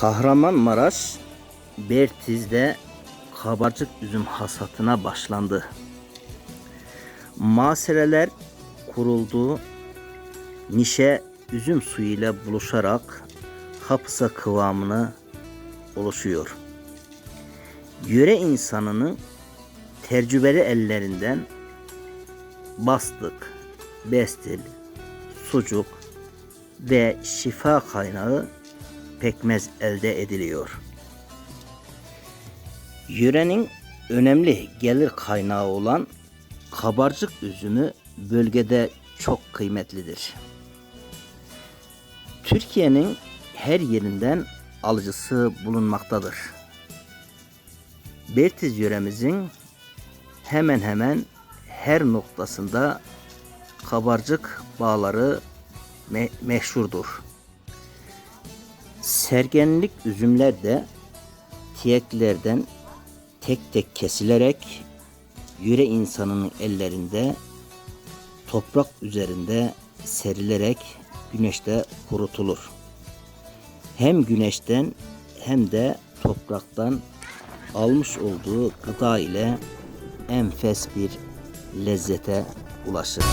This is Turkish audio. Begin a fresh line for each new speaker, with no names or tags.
Kahramanmaraş Bertiz'de kabarcık üzüm hasatına başlandı. Masereler kuruldu. Nişe üzüm suyu ile buluşarak hapısa kıvamını oluşuyor. Yöre insanının tecrübeli ellerinden bastık, bestil, sucuk ve şifa kaynağı pekmez elde ediliyor. Yörenin önemli gelir kaynağı olan kabarcık üzümü bölgede çok kıymetlidir. Türkiye'nin her yerinden alıcısı bulunmaktadır. Bertiz yöremizin hemen hemen her noktasında kabarcık bağları me- meşhurdur. Sergenlik üzümler de tiyeklerden tek tek kesilerek yüre insanının ellerinde toprak üzerinde serilerek güneşte kurutulur. Hem güneşten hem de topraktan almış olduğu gıda ile enfes bir lezzete ulaşır.